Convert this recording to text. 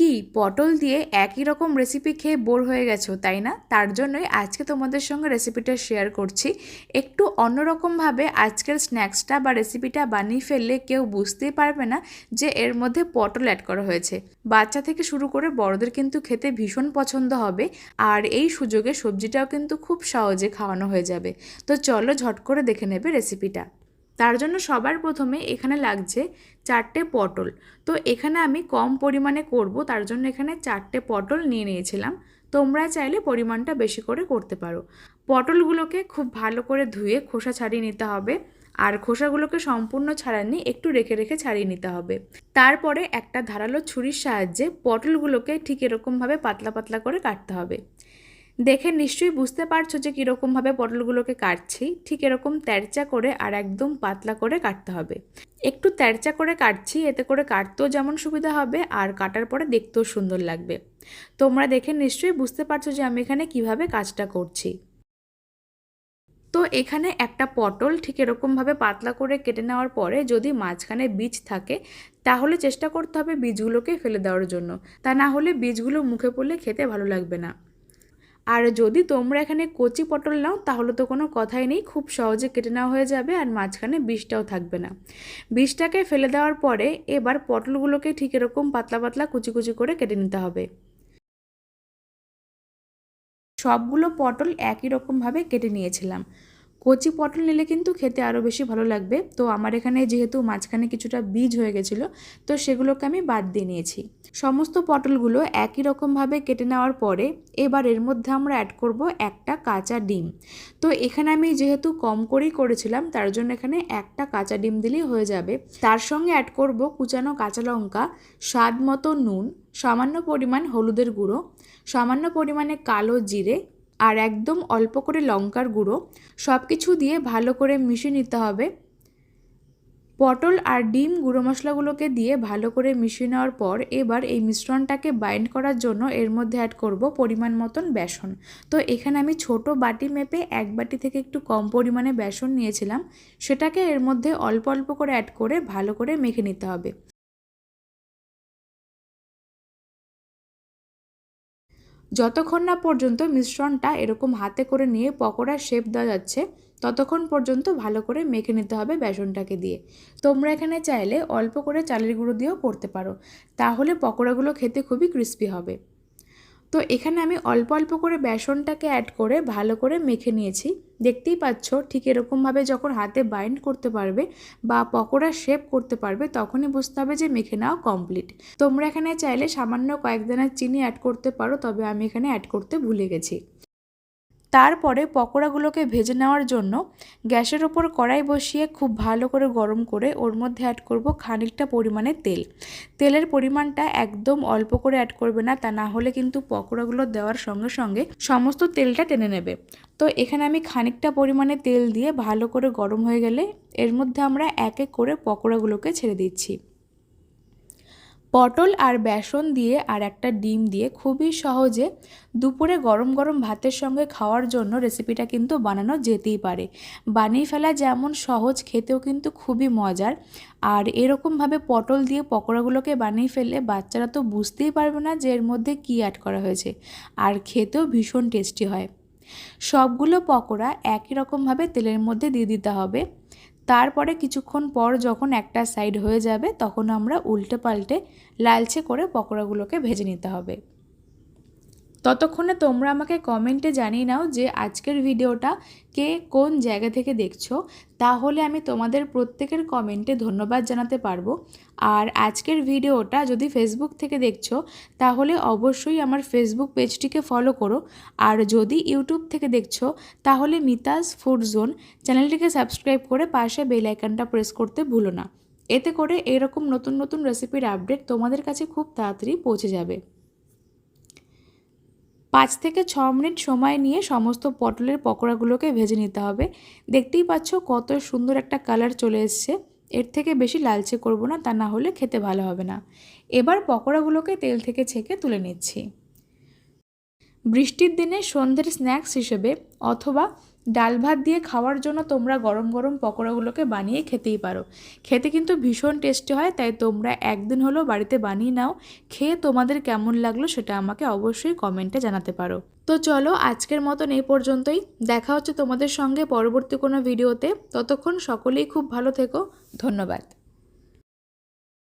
কি পটল দিয়ে একই রকম রেসিপি খেয়ে বোর হয়ে গেছো, তাই না? তার জন্যই আজকে তোমাদের সঙ্গে রেসিপিটা শেয়ার করছি। একটু অন্যরকমভাবে আজকের স্ন্যাক্সটা বা রেসিপিটা বানিয়ে ফেললে কেউ বুঝতেই পারবে না যে এর মধ্যে পটল অ্যাড করা হয়েছে। বাচ্চা থেকে শুরু করে বড়দের কিন্তু খেতে ভীষণ পছন্দ হবে, আর এই সুযোগে সবজিটাও কিন্তু খুব সহজে খাওয়ানো হয়ে যাবে। তো চলো ঝট করে দেখে নেবে রেসিপিটা তার জন্য সবার প্রথমে এখানে লাগছে চারটে পটল। তো এখানে আমি কম পরিমাণে করব, তার জন্য এখানে চারটে পটল নিয়ে নিয়েছিলাম। তোমরা চাইলে পরিমাণটা বেশি করে করতে পারো। পটলগুলোকে খুব ভালো করে ধুয়ে খোসা ছাড়িয়ে নিতে হবে। আর খোসাগুলোকে সম্পূর্ণ ছাড়ানি একটু রেখে রেখে ছাড়িয়ে নিতে হবে। তারপরে একটা ধারালো ছুরির সাহায্যে পটলগুলোকে ঠিক এরকমভাবে পাতলা পাতলা করে কাটতে হবে। দেখে নিশ্চয়ই বুঝতে পারছ যে কীরকমভাবে পটলগুলোকে কাটছি। ঠিক এরকম তেরচা করে আর একদম পাতলা করে কাটতে হবে। একটু তেরচা করে কাটছি, এতে করে কাটতেও যেমন সুবিধা হবে আর কাটার পরে দেখতেও সুন্দর লাগবে। তোমরা দেখে নিশ্চয়ই বুঝতে পারছ যে আমি এখানে কীভাবে কাজটা করছি। তো এখানে একটা পটল ঠিক এরকমভাবে পাতলা করে কেটে নেওয়ার পরে যদি মাঝখানে বীজ থাকে, তাহলে চেষ্টা করতে হবে বীজগুলোকে ফেলে দেওয়ার জন্য। তা না হলে বীজগুলো মুখে পড়লে খেতে ভালো লাগবে না। আর যদি তোমরা এখানে কচি পটল নাও, তাহলে তো কোনো কথাই নেই, খুব সহজে কেটে নেওয়া হয়ে যাবে আর মাঝখানে বিষটাও থাকবে না। বিষটাকে ফেলে দেওয়ার পরে এবার পটলগুলোকে ঠিক এরকম পাতলা পাতলা কুচি কুচি করে কেটে নিতে হবে। সবগুলো পটল একই রকমভাবে কেটে নিয়েছিলাম। কচি পটল নিলে কিন্তু খেতে আরও বেশি ভালো লাগবে। তো আমার এখানে যেহেতু মাঝখানে কিছুটা বীজ হয়ে গেছিল, তো সেগুলোকে আমি বাদ দিয়ে নিয়েছি। সমস্ত পটলগুলো একই রকমভাবে কেটে নেওয়ার পরে এবার এর মধ্যে আমরা অ্যাড করব একটা কাঁচা ডিম। তো এখানে আমি যেহেতু কম করেই করেছিলাম, তার জন্য এখানে একটা কাঁচা ডিম দিলেই হয়ে যাবে। তার সঙ্গে অ্যাড করব কুচানো কাঁচা লঙ্কা, স্বাদ মতো নুন, সামান্য পরিমাণ হলুদের গুঁড়ো, সামান্য পরিমাণে কালো জিরে আর একদম অল্প করে লঙ্কার গুঁড়ো সব কিছু দিয়ে ভালো করে মিশিয়ে নিতে হবে। পটল আর ডিম গুঁড়ো মশলাগুলোকে দিয়ে ভালো করে মিশিয়ে নেওয়ার পর এবার এই মিশ্রণটাকে বাইন্ড করার জন্য এর মধ্যে অ্যাড করব পরিমাণ মতন বেসন। তো এখানে আমি ছোট বাটি মেপে এক বাটি থেকে একটু কম পরিমাণে বেসন নিয়েছিলাম। সেটাকে এর মধ্যে অল্প অল্প করে অ্যাড করে ভালো করে মেখে নিতে হবে। যতক্ষণ না পর্যন্ত মিশ্রণটা এরকম হাতে করে নিয়ে পকোড়ার শেপ দেওয়া যাচ্ছে, ততক্ষণ পর্যন্ত ভালো করে মেখে নিতে হবে বেসনটাকে দিয়ে। তোমরা এখানে চাইলে অল্প করে চালের গুঁড়ো দিয়েও করতে পারো। তাহলে পকোড়াগুলো খেতে খুবই ক্রিস্পি হবে। তো এখানে আমি অল্প অল্প করে বেসনটাকে অ্যাড করে ভালো করে মেখে নিয়েছি। দেখতেই পাচ্ছ ঠিক এরকমভাবে যখন হাতে বাইন্ড করতে পারবে বা পকোড়া শেপ করতে পারবে তখনই বুঝতে হবে যে মেখে নেওয়া কমপ্লিট তোমরা এখানে চাইলে সামান্য কয়েক দানার চিনি অ্যাড করতে পারো, তবে আমি এখানে অ্যাড করতে ভুলে গেছি। তারপরে পকোড়াগুলোকে ভেজে নেওয়ার জন্য গ্যাসের ওপর কড়াই বসিয়ে খুব ভালো করে গরম করে ওর মধ্যে অ্যাড করব খানিকটা পরিমাণে তেল। তেলের পরিমাণটা একদম অল্প করে অ্যাড করবে না, তা না হলে কিন্তু পকোড়াগুলো দেওয়ার সঙ্গে সঙ্গে সমস্ত তেলটা টেনে নেবে। তো এখানে আমি খানিকটা পরিমাণে তেল দিয়ে ভালো করে গরম হয়ে গেলে এর মধ্যে আমরা এক এক করে পকোড়াগুলোকে ছেড়ে দিচ্ছি। পটল আর বেসন দিয়ে আর একটা ডিম দিয়ে খুবই সহজে দুপুরে গরম গরম ভাতের সঙ্গে খাওয়ার জন্য রেসিপিটা কিন্তু বানানো যেতেই পারে। বানিয়ে ফেলা যেমন সহজ, খেতেও কিন্তু খুবই মজার। আর এরকমভাবে পটল দিয়ে পকোড়াগুলোকে বানিয়ে ফেললে বাচ্চারা তো বুঝতেই পারবে না যে এর মধ্যে কী অ্যাড করা হয়েছে। আর খেতেও ভীষণ টেস্টি হয়। সবগুলো পকোড়া একই রকমভাবে তেলের মধ্যে দিয়ে দিতে হবে। তারপরে কিছুক্ষণ পর যখন একটা সাইড হয়ে যাবে, তখন আমরা উল্টে পাল্টে লালচে করে পকোড়াগুলোকে ভেজে নিতে হবে। ততক্ষণে তোমরা আমাকে কমেন্টে জানিয়ে নাও যে আজকের ভিডিওটা কে কোন জায়গা থেকে দেখছ। তাহলে আমি তোমাদের প্রত্যেকের কমেন্টে ধন্যবাদ জানাতে পারব। আর আজকের ভিডিওটা যদি ফেসবুক থেকে দেখছ, তাহলে অবশ্যই আমার ফেসবুক পেজটিকে ফলো করো। আর যদি ইউটিউব থেকে দেখছ, তাহলে মিতাস ফুড জোন চ্যানেলটিকে সাবস্ক্রাইব করে পাশে বেল আইকনটা প্রেস করতে ভুলো না। এতে করে এরকম নতুন নতুন রেসিপির আপডেট তোমাদের কাছে খুব তাড়াতাড়ি পৌঁছে যাবে। পাঁচ থেকে ছ মিনিট সময় নিয়ে সমস্ত পটলের পকোড়াগুলোকে ভেজে নিতে হবে। দেখতেই পাচ্ছ কত সুন্দর একটা কালার চলে এসছে। এর থেকে বেশি লালচে করব না, তা না হলে খেতে ভালো হবে না। এবার পকোড়াগুলোকে তেল থেকে ছেঁকে তুলে নিচ্ছি। বৃষ্টির দিনে সন্ধ্যের স্ন্যাক্স হিসেবে অথবা ডাল ভাত দিয়ে খাওয়ার জন্য তোমরা গরম গরম পকোড়াগুলোকে বানিয়ে খেতেই পারো। খেতে কিন্তু ভীষণ টেস্টি হয়, তাই তোমরা একদিন হলো বাড়িতে বানিয়ে নাও। খেয়ে তোমাদের কেমন লাগল সেটা আমাকে অবশ্যই কমেন্টে জানাতে পারো। তো চলো আজকের মতন এই পর্যন্তই। দেখা হচ্ছে তোমাদের সঙ্গে পরবর্তী কোনো ভিডিওতে। ততক্ষণ সকলেই খুব ভালো থেকো। ধন্যবাদ।